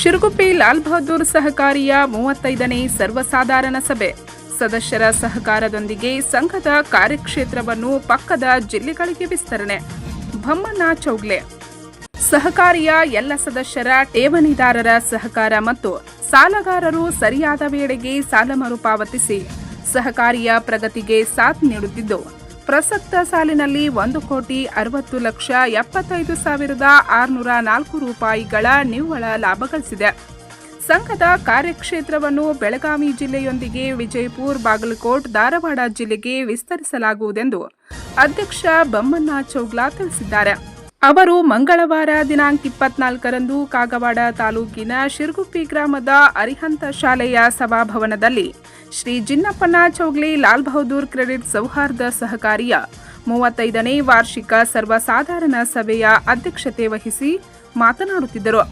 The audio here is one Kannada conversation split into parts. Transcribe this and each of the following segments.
ಶಿರುಗುಪ್ಪಿ ಲಾಲ್ ಬಹದ್ದೂರ್ ಸಹಕಾರಿಯ ಮೂವತ್ತೈದನೇ ಸರ್ವಸಾಧಾರಣ ಸಭೆ. ಸದಸ್ಯರ ಸಹಕಾರದೊಂದಿಗೆ ಸಂಘದ ಕಾರ್ಯಕ್ಷೇತ್ರವನ್ನು ಪಕ್ಕದ ಜಿಲ್ಲೆಗಳಿಗೆ ವಿಸ್ತರಣೆ. ಬೊಮ್ಮನ ಚೌಗ್ಲೆ. ಸಹಕಾರಿಯ ಎಲ್ಲ ಸದಸ್ಯರ ಠೇವಣಿದಾರರ ಸಹಕಾರ ಮತ್ತು ಸಾಲಗಾರರು ಸರಿಯಾದ ವೇಳೆಗೆ ಸಾಲ ಮರುಪಾವತಿಸಿ ಸಹಕಾರಿಯ ಪ್ರಗತಿಗೆ ಸಾಥ್ ನೀಡುತ್ತಿದ್ದು. ಪ್ರಸಕ್ತ ಸಾಲಿನಲ್ಲಿ ಒಂದು ಕೋಟಿ ಅರವತ್ತು ಲಕ್ಷ ಎಪ್ಪತ್ತೈದು ಸಾವಿರದ ಆರುನೂರ ನಾಲ್ಕು ರೂಪಾಯಿಗಳ ನಿವ್ವಳ ಲಾಭ ಗಳಿಸಿದೆ. ಸಂಘದ ಕಾರ್ಯಕ್ಷೇತ್ರವನ್ನು ಬೆಳಗಾವಿ ಜಿಲ್ಲೆಯೊಂದಿಗೆ ವಿಜಯಪುರ, ಬಾಗಲಕೋಟ್, ಧಾರವಾಡ ಜಿಲ್ಲೆಗೆ ವಿಸ್ತರಿಸಲಾಗುವುದೆಂದು ಅಧ್ಯಕ್ಷ ಬಮ್ಮಣ್ಣ ಚೌಗ್ಲಾ ತಿಳಿಸಿದ್ದಾರೆ. ಅವರು ಮಂಗಳವಾರ ದಿನಾಂಕ ಇಪ್ಪತ್ನಾಲ್ಕರಂದು ಕಾಗವಾಡ ತಾಲೂಕಿನ ಶಿರ್ಗುಪ್ಪಿ ಗ್ರಾಮದ ಅರಿಹಂತ ಶಾಲೆಯ ಸಭಾಭವನದಲ್ಲಿ ಶ್ರೀ ಜಿನ್ನಪ್ಪನ ಚೌಗ್ಲಿ ಲಾಲ್ ಬಹದ್ದೂರ್ ಕ್ರೆಡಿಟ್ ಸೌಹಾರ್ದ ಸಹಕಾರಿಯ ಮೂವತ್ತೈದನೇ ವಾರ್ಷಿಕ ಸರ್ವಸಾಧಾರಣ ಸಭೆಯ ಅಧ್ಯಕ್ಷತೆ ವಹಿಸಿ ಮಾತನಾಡುತ್ತಿದ್ದರು.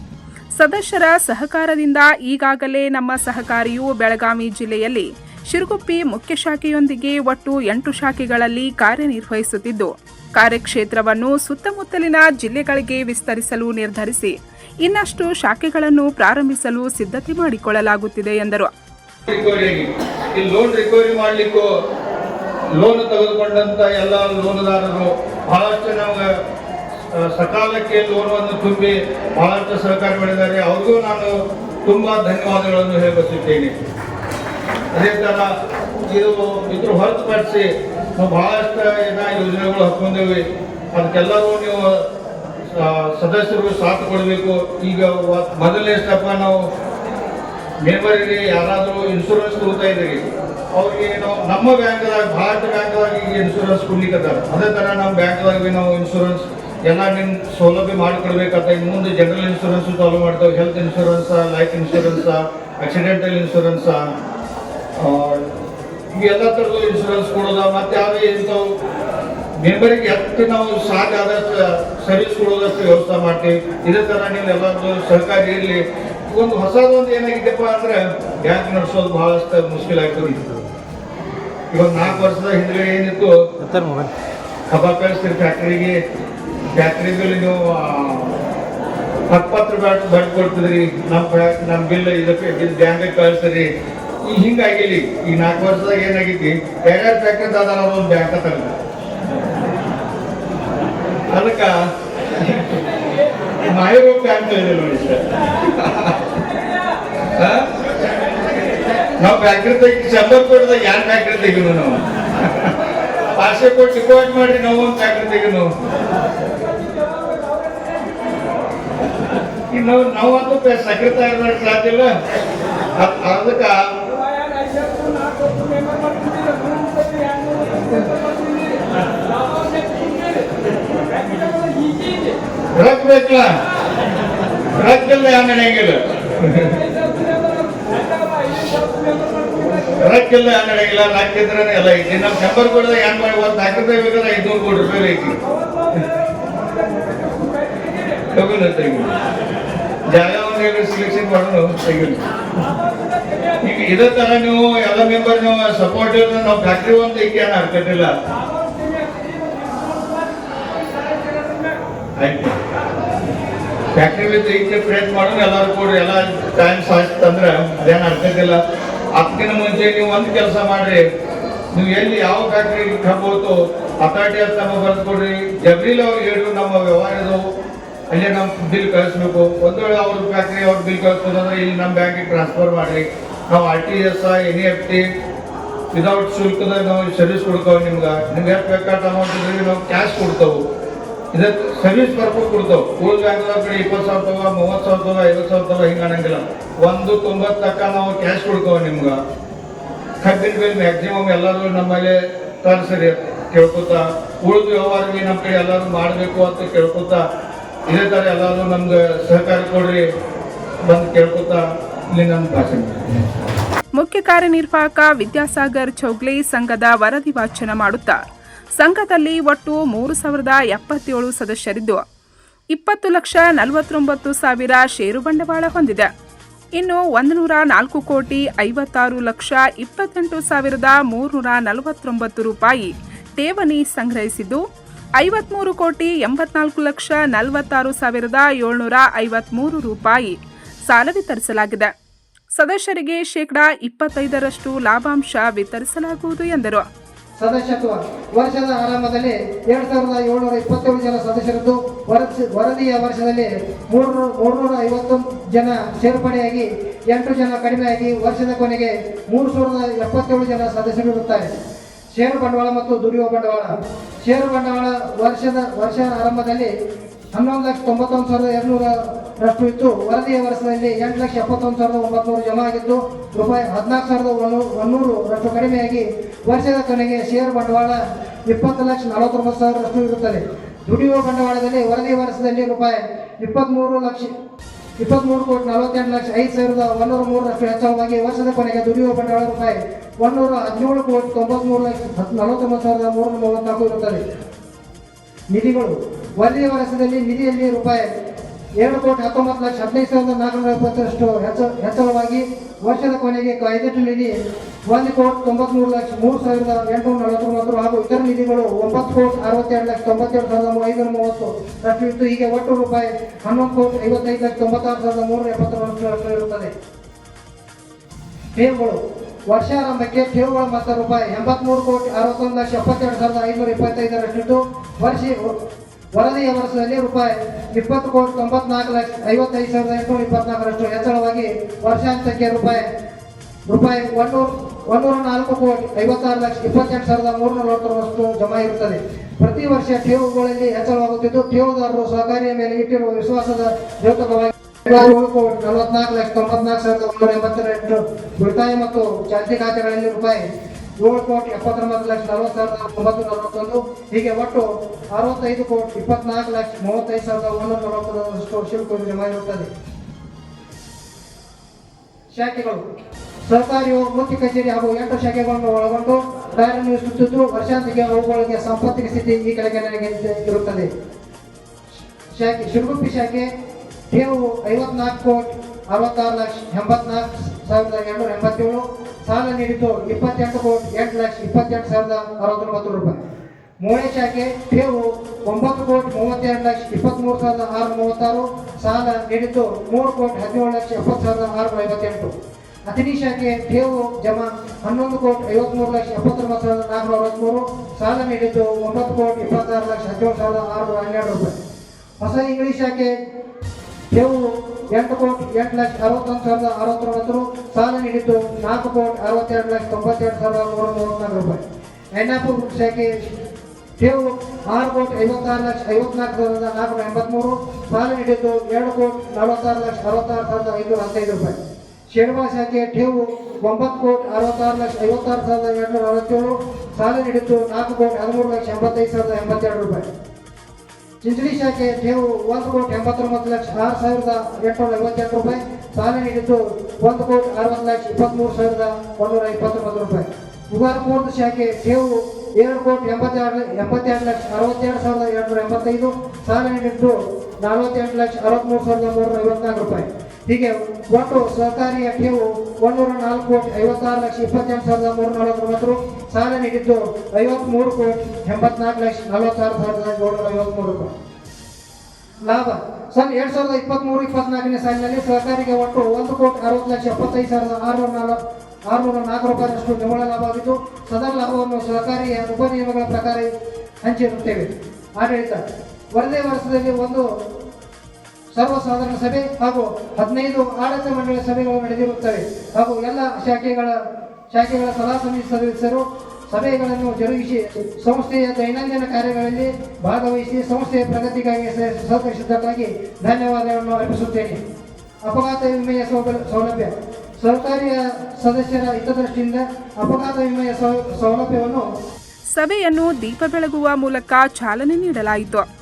ಸದಸ್ಯರ ಸಹಕಾರದಿಂದ ಈಗಾಗಲೇ ನಮ್ಮ ಸಹಕಾರಿಯು ಬೆಳಗಾವಿ ಜಿಲ್ಲೆಯಲ್ಲಿ ಶಿರುಗುಪ್ಪಿ ಮುಖ್ಯ ಶಾಖೆಯೊಂದಿಗೆ ಒಟ್ಟು ಎಂಟು ಶಾಖೆಗಳಲ್ಲಿ ಕಾರ್ಯನಿರ್ವಹಿಸುತ್ತಿದ್ದು ಕಾರ್ಯಕ್ಷೇತ್ರವನ್ನು ಸುತ್ತಮುತ್ತಲಿನ ಜಿಲ್ಲೆಗಳಿಗೆ ವಿಸ್ತರಿಸಲು ನಿರ್ಧರಿಸಿ ಇನ್ನಷ್ಟು ಶಾಖೆಗಳನ್ನು ಪ್ರಾರಂಭಿಸಲು ಸಿದ್ಧತೆ ಮಾಡಿಕೊಳ್ಳಲಾಗುತ್ತಿದೆ ಎಂದರು. ಲೋನ್ ಲೋನ್ ತೆಗೆದುಕೊಂಡಂತ ಎಲ್ಲ ಲೋನ್ದಾರರು ಬಹಳಷ್ಟು ನಮ್ಗೆ ಸಕಾಲಕ್ಕೆ ಲೋನನ್ನು ತುಂಬಿ ಬಹಳಷ್ಟು ಸಹಕಾರ ಮಾಡಿದ್ದಾರೆ. ಅವ್ರಿಗೂ ನಾನು ತುಂಬಾ ಧನ್ಯವಾದಗಳನ್ನು ಹೇಳಬಯಸುತ್ತೇನೆ. ಅದೇ ತರ ಇದು ಇದ್ರ ಹೊರತುಪಡಿಸಿ ನಾವು ಬಹಳಷ್ಟು ಏನ ಯೋಜನೆಗಳು ಹಾಕೊಂಡೇವಿ ಅದಕ್ಕೆಲ್ಲರೂ ನೀವು ಸದಸ್ಯರು ಸಾಥ್ ಕೊಡಬೇಕು. ಈಗ ಮೊದಲನೇ ಸ್ಟೆಪ್ ನಾವು ಮೆಂಬರಿಗೆ ಯಾರಾದರೂ ಇನ್ಶೂರೆನ್ಸ್ ತಗೋತಾ ಇದ್ದೀವಿ ಅವ್ರಿಗೆ ನಾವು ನಮ್ಮ ಬ್ಯಾಂಕ್ದಾಗ, ಭಾರತ ಬ್ಯಾಂಕ್ದಾಗ ಈಗ ಇನ್ಶೂರೆನ್ಸ್ ಕೊಡ್ಲಿಕ್ಕತ್ತಾರ. ಅದೇ ಥರ ನಮ್ಮ ಬ್ಯಾಂಕ್ದಾಗ ಭೀ ನಾವು ಇನ್ಶೂರೆನ್ಸ್ ಎಲ್ಲ ನಿಮ್ಮ ಸೌಲಭ್ಯ ಮಾಡಿಕೊಡ್ಬೇಕಂತ ಇನ್ನು ಮುಂದೆ ಜನರಲ್ ಇನ್ಶೂರೆನ್ಸ್ ಚಾಲು ಮಾಡ್ತೇವೆ. Health insurance life insurance accidental insurance ಇವೆಲ್ಲ ಥರದ ಇನ್ಶೂರೆನ್ಸ್ ಕೊಡೋದ? ಮತ್ತೆ ಯಾವೇ ಇಂಥವು ಮೆಂಬರಿಗೆ ಎಷ್ಟು ನಾವು ಸಾಧ್ಯ ಆದಷ್ಟು ಸರ್ವಿಸ್ ಕೊಡೋದಷ್ಟು ವ್ಯವಸ್ಥೆ ಮಾಡ್ತೀವಿ. ಇದೇ ಥರ ನೀವು ಎಲ್ಲರದ್ದು ಸಹಕಾರಿ ಇರಲಿ. ಒಂದು ಹೊಸದೊಂದು ಏನಾಗಿದ್ದೆಪ್ಪ ಅಂದ್ರೆ ಬ್ಯಾಂಕ್ ನಡೆಸೋದು ಬಹಳಷ್ಟು ಮುಷ್ಕಿಲ್ ಆಗ್ತದೆ. ಇವಾಗ ನಾಲ್ಕು ವರ್ಷದ ಹಿಂದ್ಗಡೆ ಏನಿತ್ತು? ಕಬಾಬ್ ಕಳಿಸ್ತೀರಿ ಫ್ಯಾಕ್ಟ್ರಿಗೆ. ಫ್ಯಾಕ್ಟ್ರಿಗಳು ನೀವು ಹತ್ತು ಬ್ಯಾಟ್ ಬಡ್ ಕೊಡ್ತಿದ್ರಿ. ನಮ್ಮ ನಮ್ಮ ಬಿಲ್ ಇದಕ್ಕೆ ಬ್ಯಾಂಕಿಗೆ ಕಳಿಸ್ತೀರಿ. ಈಗ ಹಿಂಗಾಗಿಲ್ಲ ಈಗ. ಈ ನಾಲ್ಕು ವರ್ಷದಾಗ ಏನಾಗೈತಿ? ಎರಡೆರಡು ಫ್ಯಾಕ್ಟ್ರಿ ಅದಾರ ಒಂದು ಬ್ಯಾಂಕ್ ತಗೊಂಡು ಅದಕ್ಕೆ ಮಾಯೋ ಬ್ಯಾಂಕ್ ಇದೆ ನೋಡಿ ನಾವು ಫ್ಯಾಕ್ಟ್ರಿ ತೆಗಿ ಶಂಬರ್ ಕೋಟಿದಾಗ ಯಾರು ಫ್ಯಾಕ್ಟ್ರಿ ತೆಗಿನು ನಾವು? ಪಾರ್ಸೆ ಕೋಟಿ ಡಿಪಾಸಿಟ್ ಮಾಡಿ ನಾವು ಒಂದು ಫ್ಯಾಕ್ಟ್ರಿ ನಾವು. ಇನ್ನು ನಾವಂತೂ ಸಕ್ಕರೆ ತಯಾರು ಸಾಧ್ಯ ಇಲ್ಲ. ಅದ್- ಅದಕ್ಕೆ ರೊಕ್ಕ ಬೇಕಲ್ಲ ರೊಕ್ಕಿಲ್ಲ ಯಾವ ನಡೆಯಂಗಿಲ್ಲ ರೊಕ್ಕಿಲ್ಲ ಇದ್ರೆ ಎಲ್ಲ ಐತಿ. ನಮ್ಮ ಶಂಬರ್ ಕೊಡದ ಏನ್ ಮಾಡಿ ಒಂದು ಹಾಕಿದ್ರೆ ಬೇಕಾದ್ರೆ ಕೋಟಿ ರೂಪಾಯಿ ಐತಿ. ತೆಗಿಲಿ. ಈಗ ಇದೇ ತರ ನೀವು ಎಲ್ಲ ನೀವು ಸಪೋರ್ಟ್ ಇದ್ರೆ ನಾವು ಒಂದು ಫ್ಯಾಕ್ಟ್ರಿ ವಿತ್ ಐತಿ ಪ್ರಯತ್ನ ಮಾಡೋಣ, ಎಲ್ಲರೂ ಕೂಡ ಎಲ್ಲ ಟೈಮ್ ಸಾಯ್ತಂದ್ರೆ ಅದೇನು ಇಲ್ಲ ಅದಕ್ಕಿಂತ ಮುಂಚೆ ನೀವು ಒಂದು ಕೆಲಸ ಮಾಡ್ರಿ. ನೀವು ಎಲ್ಲಿ ಯಾವ ಫ್ಯಾಕ್ಟ್ರಿ ಹೋಗ್ಬೋದು ಅಥಾರಿಟಿ ಅಂತ ನಮಗೆ ಬರೆದು ಕೊಡ್ರಿ ಜಬ್ರಿಲ್ ಅವ್ರಿಗೆ ಹೇಳಿ, ನಮ್ಮ ವ್ಯವಹಾರ ಇದು ಅಲ್ಲೇ ನಮ್ಮ ಬಿಲ್ ಕಳಿಸ್ಬೇಕು. ಒಂದು ವೇಳೆ ಅವ್ರ ಫ್ಯಾಕ್ಟ್ರಿ ಅವ್ರ ಬಿಲ್ ಕಳಿಸ್ಬೇಕಂದ್ರೆ ಇಲ್ಲಿ ನಮ್ಮ ಬ್ಯಾಂಕಿಗೆ ಟ್ರಾನ್ಸ್ಫರ್ ಮಾಡ್ರಿ. ನಾವು R T S N F T without ಶುಲ್ಕದಾಗ ನಾವು ಸರ್ವಿಸ್ ಕೊಡ್ತೇವೆ ನಿಮ್ಗೆ. ನಿಮ್ಗೆ ಎಷ್ಟು ಬೇಕಾದ ಅಮೌಂಟ್ ಇದ್ರೆ ನಾವು ಕ್ಯಾಶ್ ಕೊಡ್ತಾವೆ. ಇದಕ್ಕೆ ಸರ್ವಿಸ್ ಪರ್ಪಸ್ ಕೊಡ್ತಾವೆ ಉಳಿದ ಬ್ಯಾಂಕ್ದಾಗ ಕಡೆ ಇಪ್ಪತ್ತು ಸಾವಿರ ತಗೋ, ಮೂವತ್ತು ಸಾವಿರ ತಗೋ, ಐವತ್ತು ಸಾವಿರ ತಗೋ, ಹಿಂಗೆ ಅನ್ನಂಗಿಲ್ಲ. ಒಂದು ತೊಂಬತ್ತು ತಕ್ಕ ನಾವು ಕ್ಯಾಶ್ ಕೊಡ್ತಾವೆ ನಿಮ್ಗೆ. ಕಬ್ಬಿನ ಬಿಲ್ ಮ್ಯಾಕ್ಸಿಮಮ್ ಎಲ್ಲರೂ ನಮ್ಮಲ್ಲಿ ತರಿಸ್ರಿ ಕೇಳ್ಕೊತಾ, ಉಳಿದ ವ್ಯವಹಾರ ನಮ್ಮ ಕಡೆ ಎಲ್ಲರೂ ಮಾಡಬೇಕು ಅಂತ ಕೇಳ್ಕೊತಾ, ಇದೇ ಥರ ಎಲ್ಲರೂ ನಮ್ಗೆ ಸಹಕಾರ ಕೊಡ್ರಿ ಬಂದು ಕೇಳ್ಕೊತಾ ಇಲ್ಲಿ ನನ್ನ ಭಾಷಣ ಮುಖ್ಯ ಕಾರ್ಯನಿರ್ವಾಹಕ ವಿದ್ಯಾಸಾಗರ್ ಚೌಗ್ಲೆ ಸಂಘದ ವರದಿ ವಾಚನ ಮಾಡುತ್ತಾ ಸಂಘದಲ್ಲಿ ಒಟ್ಟು ಮೂರು ಸಾವಿರದ ಎಪ್ಪತ್ತೇಳು ಸದಸ್ಯರಿದ್ದು ಇಪ್ಪತ್ತು ಲಕ್ಷ ನಲವತ್ತೊಂಬತ್ತು ಸಾವಿರ ಷೇರು ಬಂಡವಾಳ ಹೊಂದಿದೆ. ಇನ್ನು ಒಂದು ನೂರ ನಾಲ್ಕು ಕೋಟಿ ಐವತ್ತಾರು ಲಕ್ಷ ಇಪ್ಪತ್ತೆಂಟು ಸಾವಿರದ ಮೂರುನೂರ ನಲವತ್ತೊಂಬತ್ತು ರೂಪಾಯಿ ಠೇವಣಿ ಸಂಗ್ರಹಿಸಿದ್ದು, ಐವತ್ಮೂರು ಕೋಟಿ ಎಂಬತ್ನಾಲ್ಕು ಲಕ್ಷ ನಲವತ್ತಾರು ಸಾವಿರದ ಏಳ್ನೂರ ಐವತ್ಮೂರು ರೂಪಾಯಿ ಸಾಲ ವಿತರಿಸಲಾಗಿದೆ ಸದಸ್ಯರಿಗೆ ಶೇಕಡಾ ಇಪ್ಪತ್ತೈದರಷ್ಟು ಲಾಭಾಂಶ ವಿತರಿಸಲಾಗುವುದು ಎಂದರು. ಸದಸ್ಯತ್ವ. ವರ್ಷದ ಆರಂಭದಲ್ಲಿ ಎರಡ್ ಸಾವಿರದ ಏಳ್ನೂರ ಇಪ್ಪತ್ತೇಳು ಜನ ಸದಸ್ಯರದ್ದು, ವರದಿ, ವರದಿಯ ವರ್ಷದಲ್ಲಿ ಮೂರ್ನೂರ ಮೂರ್ನೂರ ಐವತ್ತೊಂದು ಜನ ಸೇರ್ಪಡೆಯಾಗಿ, ಎಂಟು ಜನ ಕಡಿಮೆಯಾಗಿ ವರ್ಷದ ಕೊನೆಗೆ ಮೂರು ಸಾವಿರದ ಎಪ್ಪತ್ತೇಳು ಜನ ಸದಸ್ಯರು ಇರುತ್ತಾರೆ. ಷೇರು ಬಂಡವಾಳ ಮತ್ತು ದುಡಿಯುವ ಬಂಡವಾಳ. ಷೇರು ಬಂಡವಾಳ ವರ್ಷದ, ವರ್ಷ ಆರಂಭದಲ್ಲಿ ಹನ್ನೊಂದು ಲಕ್ಷ ತೊಂಬತ್ತೊಂದು ಸಾವಿರದ ಎರಡುನೂರರಷ್ಟು ಇತ್ತು ವರದಿಯ ವರ್ಷದಲ್ಲಿ ಎಂಟು ಲಕ್ಷ ಎಪ್ಪತ್ತೊಂದು ಸಾವಿರದ ಒಂಬತ್ನೂರು ಜಮಾ ಆಗಿದ್ದು, ರೂಪಾಯಿ ಹದಿನಾಲ್ಕು ಸಾವಿರದ ಒನ್ನೂರು ರಷ್ಟು ಕಡಿಮೆಯಾಗಿ ವರ್ಷದ ಕೊನೆಗೆ ಷೇರು ಬಂಡವಾಳ ಇಪ್ಪತ್ತು ಲಕ್ಷ ನಲವತ್ತೊಂಬತ್ತು ಸಾವಿರರಷ್ಟು ಇರುತ್ತದೆ. ದುಡಿಯುವ ಬಂಡವಾಳದಲ್ಲಿ ವರದಿ ವರ್ಷದಲ್ಲಿ ರೂಪಾಯಿ ಇಪ್ಪತ್ತ್ಮೂರು ಲಕ್ಷ ಇಪ್ಪತ್ತ್ಮೂರು ಕೋಟಿ ನಲವತ್ತೆಂಟು ಲಕ್ಷ ಐದು ಸಾವಿರದ ಒಂದೂರ ಮೂರರಷ್ಟು ಹೆಚ್ಚಳವಾಗಿ ವರ್ಷದ ಕೊನೆಗೆ ದುಡಿಯುವ ಬಂಡವಾಳ ರೂಪಾಯಿ ಒಂದೂರ ಹದಿನೇಳು ಕೋಟಿ ತೊಂಬತ್ಮೂರು ಲಕ್ಷ ನಲವತ್ತೊಂಬತ್ತು ಸಾವಿರದ ಮೂರುನೂರ ಮೂವತ್ನಾಲ್ಕು ಇರುತ್ತದೆ. ನಿಧಿಗಳು ವರದಿ ವರ್ಷದಲ್ಲಿ ನಿಧಿಯಲ್ಲಿ ರೂಪಾಯಿ. ಏಳು ಕೋಟಿ ಹತ್ತೊಂಬತ್ತು ಲಕ್ಷ ಹದಿನೈದು ಸಾವಿರದ ನಾಲ್ಕುನೂರ ಎಪ್ಪತ್ತರಷ್ಟು ಹೆಚ್ಚ, ಹೆಚ್ಚಳವಾಗಿ ವರ್ಷದ ಕೊನೆಗೆ ಕಾಯ್ದೆಟ್ಟು ನಿಧಿ, ಒಂದು ಕೋಟಿ ತೊಂಬತ್ಮೂರು ಲಕ್ಷ ಮೂರು ಸಾವಿರದ ಎಂಟುನೂರ ನಲವತ್ತೊಂಬತ್ತು ಹಾಗೂ ಇತರ ನಿಧಿಗಳು ಒಂಬತ್ತು ಕೋಟಿ ಅರವತ್ತೆರಡು ಲಕ್ಷ ತೊಂಬತ್ತೆರಡು ಸಾವಿರದ ಐನೂರ ಮೂವತ್ತು ರಷ್ಟು ಇತ್ತು ಹೀಗೆ ಒಟ್ಟು ರೂಪಾಯಿ ಹನ್ನೊಂದು ಕೋಟಿ ಐವತ್ತೈದು ಲಕ್ಷ ತೊಂಬತ್ತಾರು ಸಾವಿರದ ಮೂರು ಎಪ್ಪತ್ತೊಂಬತ್ತು ಇರುತ್ತದೆ. ಠೇವುಗಳು ವರ್ಷಾರಂಭಕ್ಕೆ ಠೇವುಗಳ ಮೊತ್ತ ರೂಪಾಯಿ ಎಂಬತ್ಮೂರು ಕೋಟಿ ಅರವತ್ತೊಂದು ಲಕ್ಷ ಎಪ್ಪತ್ತೆರಡು ಸಾವಿರದ ಐನೂರ ಇಪ್ಪತ್ತೈದರಷ್ಟಿದ್ದು ವರ್ಷ ವರದಿಯ ವರ್ಷದಲ್ಲಿ ರೂಪಾಯಿ ಇಪ್ಪತ್ತು ಕೋಟಿ ತೊಂಬತ್ನಾಲ್ಕು ಲಕ್ಷ ಐವತ್ತೈದು ಸಾವಿರದ ಎಂಟುನೂರ ಇಪ್ಪತ್ನಾಲ್ಕರಷ್ಟು ಹೆಚ್ಚಳವಾಗಿ ವರ್ಷಾಂತ್ಯಕ್ಕೆ ರೂಪಾಯಿ ರೂಪಾಯಿ ಒನ್ನೂರು ಒನ್ನೂರ ನಾಲ್ಕು ಕೋಟಿ ಐವತ್ತಾರು ಲಕ್ಷ ಇಪ್ಪತ್ತೆಂಟು ಸಾವಿರದ ಮೂರುನೂರ ನಲವತ್ತರಷ್ಟು ಜಮಾ ಇರುತ್ತದೆ. ಪ್ರತಿ ವರ್ಷ ಠೇವುಗಳಲ್ಲಿ ಹೆಚ್ಚಳವಾಗುತ್ತಿದ್ದು ಠೇವುದಾರರು ಸಹಕಾರಿಯ ಮೇಲೆ ಇಟ್ಟಿರುವ ವಿಶ್ವಾಸದ ದ್ಯೋತಕವಾಗಿ ಏಳು ಕೋಟಿ ನಲವತ್ನಾಲ್ಕು ಲಕ್ಷ ತೊಂಬತ್ನಾಲ್ಕು ಸಾವಿರದ ಒಂಬೈನೂರ ಎಂಬತ್ತೆರಡು ಉಳಿತಾಯ ಮತ್ತು ಚಾಲ್ತಿ ಖಾತೆಗಳಲ್ಲಿ ರೂಪಾಯಿ ಏಳು ಕೋಟಿ ಎಪ್ಪತ್ತೊಂಬತ್ತು ಲಕ್ಷ ನಲವತ್ತು ಸಾವಿರದ ಒಂಬತ್ತು ನಲವತ್ತೊಂದು. ಹೀಗೆ ಒಟ್ಟು ಅರವತ್ತೈದು ಕೋಟಿ ಇಪ್ಪತ್ನಾಲ್ಕು ಲಕ್ಷ ಮೂವತ್ತೈದು ಸಾವಿರದ ಒಂಬೈನೂರ ನಲವತ್ತೊಂದರಷ್ಟು ಶುಲ್ಕ ಜಮಾ ಇರುತ್ತದೆ ಶಾಖೆಗಳು. ಸರ್ಕಾರಿ ಮುಖ್ಯ ಕಚೇರಿ ಹಾಗೂ ಎಂಟು ಶಾಖೆಗಳನ್ನು ಒಳಗೊಂಡು ಕಾರ್ಯನಿರ್ವಹಿಸುತ್ತಿದ್ದು ವರ್ಷಾಂತಿಗೆ ಅವುಗಳಿಗೆ ಸಂಪತ್ತಿನ ಸ್ಥಿತಿ ಈ ಕೆಳಗೆ ಇರುತ್ತದೆ. ಶಾಖೆ ಶಿರಗುಪ್ಪಿ ಶಾಖೆ ಠೇವು ಐವತ್ನಾಲ್ಕು ಕೋಟಿ ಅರವತ್ತಾರು ಲಕ್ಷ ಎಂಬತ್ನಾಲ್ಕು ಸಾವಿರದ ಎರಡುನೂರ ಎಂಬತ್ತೇಳು. ಸಾಲ ನೀಡಿದ್ದು ಇಪ್ಪತ್ತೆಂಟು ಕೋಟಿ ಎಂಟು ಲಕ್ಷ ಇಪ್ಪತ್ತೆಂಟು ಸಾವಿರದ ಅರವತ್ತೊಂಬತ್ತು ರೂಪಾಯಿ. ಮೂಳೆ ಶಾಖೆ ಠೇವು ಒಂಬತ್ತು ಕೋಟಿ ಮೂವತ್ತೆರಡು ಲಕ್ಷ ಇಪ್ಪತ್ತ್ಮೂರು ಸಾವಿರದ ಆರು ಮೂವತ್ತಾರು. ಸಾಲ ನೀಡಿದ್ದು ಮೂರು ಕೋಟಿ ಹದಿನೇಳು ಲಕ್ಷ ಎಪ್ಪತ್ತು ಸಾವಿರದ ಆರುನೂರ ಐವತ್ತೆಂಟು. ಅತಿನಿ ಶಾಖೆ ಠೇವು ಜಮಾ ಹನ್ನೊಂದು ಕೋಟಿ ಐವತ್ತ್ಮೂರು ಲಕ್ಷ ಎಪ್ಪತ್ತೊಂಬತ್ತು ಸಾವಿರದ ನಾಲ್ಕುನೂರ ಅರವತ್ತ್ಮೂರು ಸಾಲ ನೀಡಿದ್ದು ಒಂಬತ್ತು ಕೋಟಿ ಇಪ್ಪತ್ತಾರು ಲಕ್ಷ ಹದಿನೇಳು ಸಾವಿರದ ಆರುನೂರ ಹನ್ನೆರಡು ರೂಪಾಯಿ. ಹೊಸ ಇಂಗ್ಲಿಷ್ ಶಾಖೆ ಠೇವು ಎಂಟು ಕೋಟಿ ಎಂಟು ಲಕ್ಷ ಅರವತ್ತೊಂದು ಸಾವಿರದ ಅರವತ್ತೊಂಬತ್ತು ಸಾಲ ನೀಡಿದ್ದು ನಾಲ್ಕು ಕೋಟಿ ಅರವತ್ತೆರಡು ಲಕ್ಷ ತೊಂಬತ್ತೆರಡು ಸಾವಿರದ ನೂರ ಮೂವತ್ನಾಲ್ಕು ರೂಪಾಯಿ. ಎಣ್ಣಾಪುರ ಶಾಖೆ ಠೇವು ಆರು ಕೋಟಿ ಐವತ್ತಾರು ಲಕ್ಷ ಐವತ್ನಾಲ್ಕು ಸಾವಿರದ ನಾಲ್ಕುನೂರ ಎಂಬತ್ಮೂರು, ಸಾಲ ನೀಡಿದ್ದು ಎರಡು ಕೋಟಿ ನಲವತ್ತಾರು ಲಕ್ಷ ಅರವತ್ತಾರು ಸಾವಿರದ ಐನೂರ ಹದಿನೈದು ರೂಪಾಯಿ. ಶೇಣವಾ ಶಾಖೆ ಠೇವು ಒಂಬತ್ತು ಕೋಟಿ ಅರವತ್ತಾರು ಲಕ್ಷ ಐವತ್ತಾರು ಸಾವಿರದ ಎರಡುನೂರ ಅರವತ್ತೇಳು, ಸಾಲ ನೀಡಿದ್ದು ನಾಲ್ಕು ಕೋಟಿ ಹದಿಮೂರು ಲಕ್ಷ ಎಂಬತ್ತೈದು ಸಾವಿರದ ಎಂಬತ್ತೆರಡು ರೂಪಾಯಿ. ಚಿಂಚಲಿ ಶಾಖೆ ಠೇವು ಒಂದು ಕೋಟಿ ಎಂಬತ್ತೊಂಬತ್ತು ಲಕ್ಷ ಆರು ಸಾವಿರದ ಎಂಟುನೂರ ಐವತ್ತೆಂಟು ರೂಪಾಯಿ. ಸಾಲ ನೀಡಿದ್ದು ಒಂದು ಕೋಟಿ ಅರವತ್ತು ಲಕ್ಷ ಇಪ್ಪತ್ತ್ಮೂರು ಸಾವಿರದ ಒಂದೂರ ಇಪ್ಪತ್ತೊಂಬತ್ತು ರೂಪಾಯಿ. ಉಗಾರಪುರದ ಶಾಖೆ ಠೇವು ಏಳು ಕೋಟಿ ಎಂಬತ್ತೆರಡು ಎಂಬತ್ತೆರಡು ಲಕ್ಷ ಅರವತ್ತೆರಡು ಸಾವಿರದ ಎರಡುನೂರ ಎಂಬತ್ತೈದು. ಸಾಲ ನೀಡಿದ್ದು ನಲವತ್ತೆಂಟು ಲಕ್ಷ ಅರವತ್ತ್ಮೂರು ಸಾವಿರದ ಮೂರುನೂರ ಐವತ್ನಾಲ್ಕು ರೂಪಾಯಿ. ಹೀಗೆ ಒಟ್ಟು ಸಹಕಾರಿಯ ಠೇವು ಒಂದೂರ ನಾಲ್ಕು ಕೋಟಿ ಐವತ್ತಾರು ಲಕ್ಷ ಇಪ್ಪತ್ತೆಂಟು ಸಾವಿರದ ಮೂರು ನಲವತ್ತೊಂಬತ್ತು ಸಾಲ ನೀಡಿದ್ದು ಐವತ್ಮೂರು ಕೋಟಿ ಎಂಬತ್ನಾಲ್ಕು ಲಕ್ಷ ನಲವತ್ತಾರು ಸಾವಿರದ ಏಳ್ನೂರ ಐವತ್ಮೂರು ರೂಪಾಯಿ. ಲಾಭ. ಸನ್ ಎರಡು ಸಾವಿರದ ಇಪ್ಪತ್ಮೂರು, ಇಪ್ಪತ್ನಾಲ್ಕನೇ ಸಾಲಿನಲ್ಲಿ ಸಹಕಾರಿಗೆ ಒಟ್ಟು ಒಂದು ಕೋಟಿ ಅರವತ್ತು ಲಕ್ಷ ಎಪ್ಪತ್ತೈದು ಸಾವಿರದ ಆರುನೂರ ನಾಲ್ಕು ಆರುನೂರ ನಾಲ್ಕು ರೂಪಾಯಿಯಷ್ಟು ನಿವ್ವಳ ಲಾಭವಾಗಿದ್ದು, ಸದರ್ ಲಾಭವನ್ನು ಸಹಕಾರಿಯ ಉಪನಿಯಮಗಳ ಪ್ರಕಾರ ಹಂಚಿರುತ್ತೇವೆ. ಆಡಳಿತ. ಒಂದೇ ವರ್ಷದಲ್ಲಿ ಒಂದು ಸರ್ವಸಾಧಾರಣ ಸಭೆ ಹಾಗೂ ಹದಿನೈದು ಆಡಳಿತ ಮಂಡಳಿ ಸಭೆಗಳು ನಡೆದಿರುತ್ತವೆ. ಹಾಗೂ ಎಲ್ಲ ಶಾಖೆಗಳ ಶಾಖೆಗಳ ಸಲಹಾ ಸಮಿತಿ ಸದಸ್ಯರು ಸಭೆಗಳನ್ನು ಜರುಗಿಸಿ ಸಂಸ್ಥೆಯ ದೈನಂದಿನ ಕಾರ್ಯಗಳಲ್ಲಿ ಭಾಗವಹಿಸಿ ಸಂಸ್ಥೆಯ ಪ್ರಗತಿಗಾಗಿ ಸಹಕರಿಸಿದ್ದಕ್ಕಾಗಿ ಧನ್ಯವಾದಗಳನ್ನು ಅರ್ಪಿಸುತ್ತೇನೆ. ಅಪಘಾತ ವಿಮೆಯ ಸೌಲ- ಸೌಲಭ್ಯ. ಸರ್ಕಾರಿಯ ಸದಸ್ಯರ ಹಿತದೃಷ್ಟಿಯಿಂದ ಅಪಘಾತ ವಿಮೆಯ ಸೌಲಭ್ಯವನ್ನು ಸಭೆಯನ್ನು ದೀಪ ಬೆಳಗುವ ಮೂಲಕ ಚಾಲನೆ ನೀಡಲಾಯಿತು.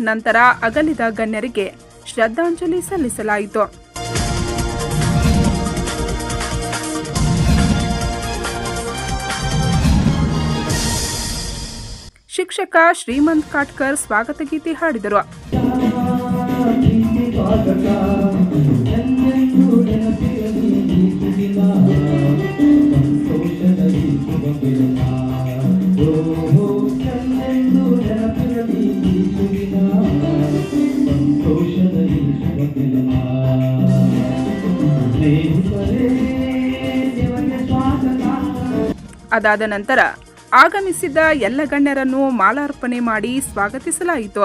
ನಂತರ ಅಗಲಿದ ಗಣ್ಯರಿಗೆ ಶ್ರದ್ಧಾಂಜಲಿ ಸಲ್ಲಿಸಲಾಯಿತು. ಶಿಕ್ಷಕ ಶ್ರೀಮಂತ್ ಕಾಟ್ಕರ್ ಸ್ವಾಗತ ಗೀತೆ ಹಾಡಿದರು. ಅದಾದ ನಂತರ ಆಗಮಿಸಿದ್ದ ಎಲ್ಲ ಗಣ್ಯರನ್ನು ಮಾಲಾರ್ಪಣೆ ಮಾಡಿ ಸ್ವಾಗತಿಸಲಾಯಿತು.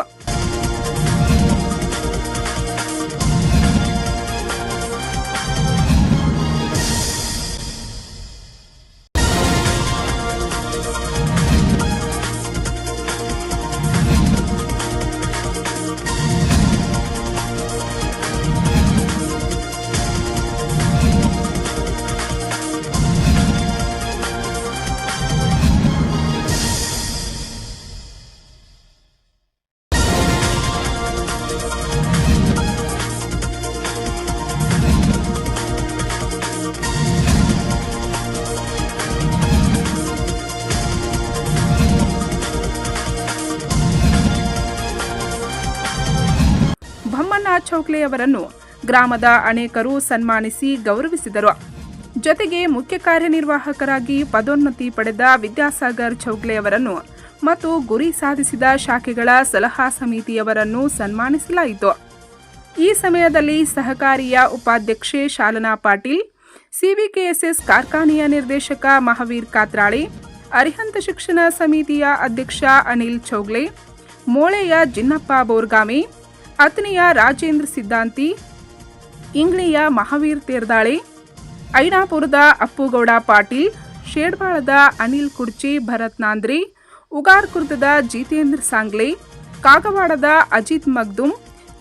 ಚೌಕ್ಲೆಯವರನ್ನು ಗ್ರಾಮದ ಅನೇಕರು ಸನ್ಮಾನಿಸಿ ಗೌರವಿಸಿದರು. ಜೊತೆಗೆ ಮುಖ್ಯ ಕಾರ್ಯನಿರ್ವಾಹಕರಾಗಿ ಪದೋನ್ನತಿ ಪಡೆದ ವಿದ್ಯಾಸಾಗರ್ ಚೌಕ್ಲೆಯವರನ್ನು ಮತ್ತು ಗುರಿ ಸಾಧಿಸಿದ ಶಾಖೆಗಳ ಸಲಹಾ ಸಮಿತಿಯವರನ್ನು ಸನ್ಮಾನಿಸಲಾಯಿತು. ಈ ಸಮಯದಲ್ಲಿ ಸಹಕಾರಿಯ ಉಪಾಧ್ಯಕ್ಷೆ ಶಾಲನಾ ಪಾಟೀಲ್, ಸಿವಿಕೆಎಸ್ಎಸ್ ಕಾರ್ಖಾನೆಯ ನಿರ್ದೇಶಕ ಮಹಾವೀರ್ ಕಾತ್ರಾಳಿ, ಅರಿಹಂತ ಶಿಕ್ಷಣ ಸಮಿತಿಯ ಅಧ್ಯಕ್ಷ ಅನಿಲ್ ಚೌಗ್ಲೆ ಮೋಳೆಯ ಜಿನ್ನಪ್ಪ ಬೋರ್ಗಾಮಿ ಅತನಿಯ ರಾಜೇಂದ್ರ ಸಿದ್ಧಾಂತಿ ಇಂಗ್ಳಿಯ ಮಹಾವೀರ್ ತೇರ್ದಾಳಿ ಐನಾಪುರದ ಅಪ್ಪುಗೌಡ ಪಾಟೀಲ್, ಶೇಡ್ಬಾಳದ ಅನಿಲ್ ಕುರ್ಚಿ ಭರತ್ ನಾಂದ್ರಿ ಉಗಾರ್ಕುರ್ದದ ಜಿತೇಂದ್ರ ಸಾಂಗ್ಲಿ, ಕಾಗವಾಡದ ಅಜಿತ್ ಮಗ್ದುಮ್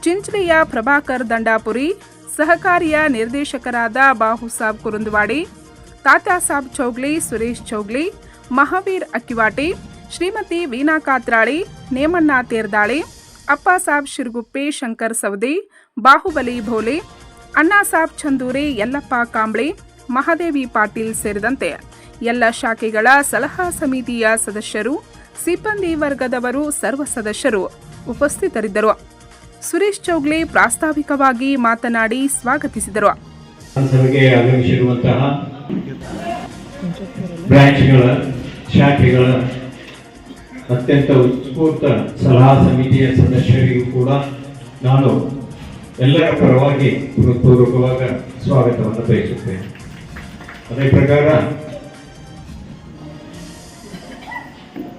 ಚಿಂಚಲಿಯ ಪ್ರಭಾಕರ್ ದಂಡಾಪುರಿ, ಸಹಕಾರಿಯ ನಿರ್ದೇಶಕರಾದ ಬಾಹುಸಾಬ್ ಕುರುಂದವಾಡಿ ತಾತ್ಯಾಸಾಬ್ ಚೌಗ್ಲಿ, ಸುರೇಶ್ ಚೌಗ್ಲಿ, ಮಹಾವೀರ್ ಅಕ್ಕಿವಾಟಿ, ಶ್ರೀಮತಿ ವೀನಾ ಕಾತ್ರಾಳಿ, ನೇಮಣ್ಣ ತೇರ್ದಾಳೆ ಅಪ್ಪಾಸಾಬ್ ಶಿರ್ಗುಪ್ಪೆ, ಶಂಕರ್ ಸವದಿ, ಬಾಹುಬಲಿ ಭೋಲೆ, ಅಣ್ಣಾ ಸಾಬ್ ಚಂದೂರೆ, ಯಲ್ಲಪ್ಪ ಕಾಂಬ್ಳೆ, ಮಹಾದೇವಿ ಪಾಟೀಲ್ ಸೇರಿದಂತೆ ಎಲ್ಲ ಶಾಖೆಗಳ ಸಲಹಾ ಸಮಿತಿಯ ಸದಸ್ಯರು, ಸಿಬ್ಬಂದಿ ವರ್ಗದವರು, ಸರ್ವ ಸದಸ್ಯರು ಉಪಸ್ಥಿತರಿದ್ದರು. ಸುರೇಶ್ ಚೌಗ್ಲೆ ಪ್ರಾಸ್ತಾವಿಕವಾಗಿ ಮಾತನಾಡಿ ಸ್ವಾಗತಿಸಿದರು. ಬ್ರಾಂಚ್ಗಳ, ಶಾಖೆಗಳ ಅತ್ಯಂತ ಉತ್ಸ್ಫೂರ್ತ ಸಲಹಾ ಸಮಿತಿಯ ಸದಸ್ಯರಿಗೂ ಕೂಡ ನಾನು ಎಲ್ಲರ ಪರವಾಗಿ ಹೃತ್ಪೂರ್ವಕವಾಗ ಸ್ವಾಗತವನ್ನು ಬಯಸುತ್ತೇನೆ. ಅದೇ ಪ್ರಕಾರ,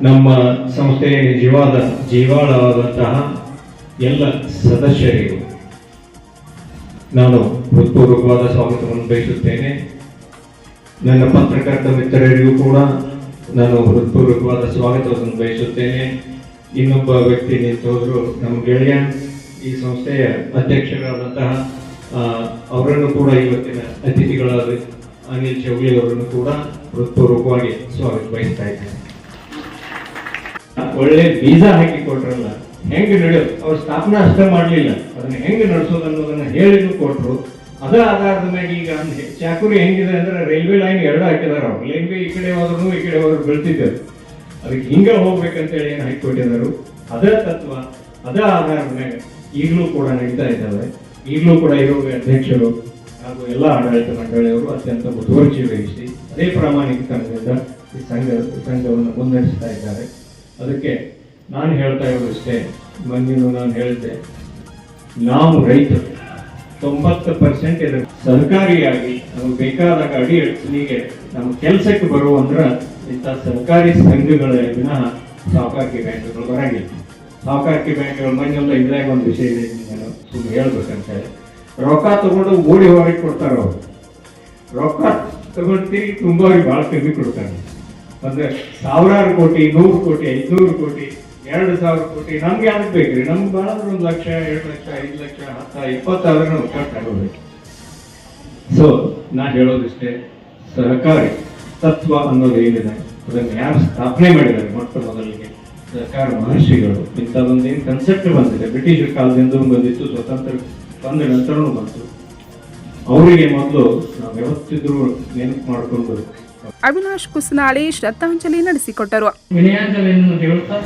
ನಮ್ಮ ಸಂಸ್ಥೆಯ ನಿಜವಾದ, ಜೀವಾಳವಾದಂತಹ ಎಲ್ಲ ಸದಸ್ಯರಿಗೂ ನಾನು ಹೃತ್ಪೂರ್ವಕವಾದ ಸ್ವಾಗತವನ್ನು ಬಯಸುತ್ತೇನೆ. ನನ್ನ ಪತ್ರಕರ್ತ ಮಿತ್ರರಿಗೂ ಕೂಡ ನಾನು ಹೃತ್ಪೂರ್ವಕವಾದ ಸ್ವಾಗತವನ್ನು ಬಯಸುತ್ತೇನೆ. ಇನ್ನೊಬ್ಬ ವ್ಯಕ್ತಿ ನಿಂತು ಹೋದರು ನಮ್ಮ ಗೆಳೆಯ, ಈ ಸಂಸ್ಥೆಯ ಅಧ್ಯಕ್ಷರಾದಂತಹ ಅವರನ್ನು ಕೂಡ ಇವತ್ತಿನ ಅತಿಥಿಗಳಾದ ಅನಿಲ್ ಚೌಳಿ ಅವರನ್ನು ಕೂಡ ಹೃತ್ಪೂರ್ವಕವಾಗಿ ಸ್ವಾಗತ ಬಯಸ್ತಾ ಇದ್ದೇನೆ. ಒಳ್ಳೆ ಬೀಜ ಹಾಕಿ ಕೊಟ್ರಲ್ಲ, ಹೆಂಗೆ ನಡೆಯೋದು ಅವ್ರ ಸ್ಥಾಪನೆ ಅಷ್ಟೇ ಮಾಡಲಿಲ್ಲ, ಅದನ್ನ ಹೆಂಗೆ ನಡೆಸೋದು ಅನ್ನೋದನ್ನು ಹೇಳಿನೂ ಕೊಟ್ರು. ಅದ ಆಧಾರದ ಮೇಲೆ ಈಗ ಚಾಕುರಿ ಹೆಂಗಿದೆ ಅಂದ್ರೆ ರೈಲ್ವೆ ಲೈನ್ ಎರಡು ಹಾಕಿದಾರ ಅವ್ರು. ರೈಲ್ವೆ ಈ ಕಡೆ ಹೋದ್ರು ಈ ಕಡೆ ಹೋದ್ರು ಬೀಳ್ತಿದ್ದರು. ಅದಕ್ಕೆ ಹಿಂಗ ಹೋಗ್ಬೇಕಂತೇಳಿ ಏನು ಹಾಕಿಕೊಟ್ಟಿದ್ದಾರೆ ಅದೇ ತತ್ವ, ಅದ ಆಧಾರದ ಮೇಲೆ ಈಗಲೂ ಕೂಡ ನಡೀತಾ ಇದ್ದಾವೆ. ಈಗಲೂ ಕೂಡ ಇರೋ ಅಧ್ಯಕ್ಷರು ಹಾಗೂ ಎಲ್ಲ ಆಡಳಿತ ಮಂಡಳಿಯವರು ಅತ್ಯಂತ ಮುತುವರ್ಜಿ ವಹಿಸಿ ಅದೇ ಪ್ರಾಮಾಣಿಕತನದಿಂದ ಈ ಸಂಘ ಸಂಘವನ್ನು ಮುನ್ನಡೆಸ್ತಾ ಇದ್ದಾರೆ. ಅದಕ್ಕೆ ನಾನು ಹೇಳ್ತಾ ಇರೋದಷ್ಟೇ ಮೊನ್ನೆನೂ ನಾನು ಹೇಳಿದ್ದೆ, ನಾವು ರೈತರು. ತೊಂಬತ್ತು ಪರ್ಸೆಂಟ್ ಇದೆ ಸಹಕಾರಿಯಾಗಿ ನಮಗೆ ಬೇಕಾದಾಗ ಅಡಿ ಅಡಚಣಿಗೆ ನಮ್ಮ ಕೆಲಸಕ್ಕೆ ಬರುವಂದ್ರ ಇಂಥ ಸರ್ಕಾರಿ ಸಂಘಗಳ ವಿನಃ ಸಹಕಾರಿ ಬ್ಯಾಂಕ್ಗಳು ಬರಂಗಿಲ್ಲ. ಸಹಕಾರಿ ಬ್ಯಾಂಕ್ಗಳು ಮನೆಯಲ್ಲ ಇದ್ರಾಗ ಒಂದು ವಿಷಯ ಇದೆ ನಾನು ಸುಮ್ಮನೆ ಹೇಳ್ಬೇಕಂತ ಹೇಳಿ. ರೊಕ್ಕ ತಗೊಂಡು ಓಡಿ ಹೋಗಿ ಕೊಡ್ತಾರ ಅವರು? ರೊಕ್ಕ ತಗೊಳ್ತೀರಿ ತುಂಬ ಭಾಳ ಕಮ್ಮಿ ಕೊಡ್ತಾರೆ. ಅಂದ್ರೆ ಸಾವಿರಾರು ಕೋಟಿ, ನೂರು ಕೋಟಿ, ಐದ್ನೂರು ಕೋಟಿ ಎರಡು ಸಾವಿರ ಕೋಟಿ ನಮ್ಗೆ ಯಾವ್ದು ಬೇಕ್ರಿ? ನಮ್ಗೆ ಭಾಳ ಒಂದು ಲಕ್ಷ ಎರಡು ಲಕ್ಷ ಐದು ಲಕ್ಷ ಹತ್ತ ಇಪ್ಪತ್ತಾದ್ರೆ ನಾವು ಕಟ್ ಆಗೋಬೇಕು ಸೊ ನಾ ಹೇಳೋದಿಷ್ಟೇ ಸಹಕಾರಿ ತತ್ವ ಅನ್ನೋದು ಏನಿದೆ ಅದನ್ನು ಯಾರು ಸ್ಥಾಪನೆ ಮಾಡಿದ್ದಾರೆ ಮೊಟ್ಟ ಮೊದಲಿಗೆ ಸರ್ಕಾರ ಮಹರ್ಷಿಗಳು. ಇಂಥದೊಂದು ಏನು ಕನ್ಸೆಪ್ಟ್ ಬಂದಿದೆ. ಬ್ರಿಟಿಷರ ಕಾಲದಿಂದ ಬಂದಿತ್ತು ಸ್ವತಂತ್ರ ಬಂದ ನಂತರನೂ ಬಂತು. ಅವರಿಗೆ ಮೊದಲು ನಾವು ಯಾವತ್ತಿದ್ರು ನೆನಪು ಮಾಡಿಕೊಂಡು ಅವಿನಾಶ್ ಕುಸನಾಳಿ ಶ್ರದ್ಧಾಂಜಲಿ ನಡೆಸಿಕೊಟ್ಟರು. ವಿನಯಾಂಜಲಿಯನ್ನು ಹೇಳುತ್ತಾ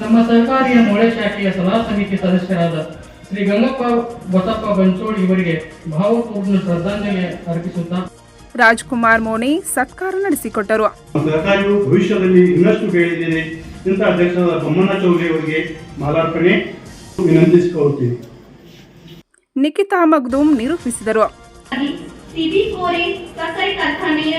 ನಮ್ಮ ಸಹಕಾರಿಯ ಮೊಳೆ ಶಾಖೆಯ ಸಲಹಾ ಸಮಿತಿ ಸದಸ್ಯರಾದ ಶ್ರೀ ಗಂಗಪ್ಪ ಬಸಪ್ಪ ಬಂಚೋಳಿ ಇವರಿಗೆ ಭಾವಪೂರ್ಣ ಶ್ರದ್ಧಾಂಜಲಿ ಅರ್ಪಿಸುತ್ತಾ ರಾಜ್ಕುಮಾರ್ ಮೋನಿ ಸತ್ಕಾರ ನಡೆಸಿಕೊಟ್ಟರು. ಸಹಕಾರಿಯು ಭವಿಷ್ಯದಲ್ಲಿ ಇನ್ನಷ್ಟು ಬೆಳೆದಿದೆ ಇಂಥ ಅಧ್ಯಕ್ಷರಾದ ಬೊಮ್ಮಣ್ಣ ಚೌಧರಿ ಅವರಿಗೆ ಮಾಲಾರ್ಪಣೆ. ವಿನಂತಿಸಿಕೊಳ್ಳುತ್ತೇನೆ. ನಿಖಿತಾ ಮಗ್ದೂಮ್ ನಿರೂಪಿಸಿದರು. ಸಿಬಿ ಕೋರೆ ಸಕ್ಕರೆ ಕಾರ್ಖಾನೆಯ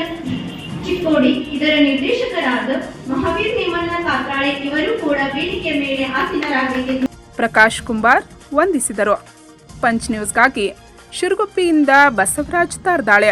ಚಿಕ್ಕೋಡಿ, ಇದರ ನಿರ್ದೇಶಕರಾದ ಮಹಾವೀರ್ ನೇಮಣ್ಣ ಕಾತ್ರಾಳೆ ಇವರು ಕೂಡ ವೇದಿಕೆ ಮೇಲೆ ಆಸೀನರಾಗಬೇಕೆಂದು ಪ್ರಕಾಶ್ ಕುಂಬಾರ್ ವಂದಿಸಿದರು. ಪಂಚ್ ನ್ಯೂಸ್ಗಾಗಿ ಶಿರುಗುಪ್ಪಿಯಿಂದ ಬಸವರಾಜ್ ತಾರ್ದಾಳೆ.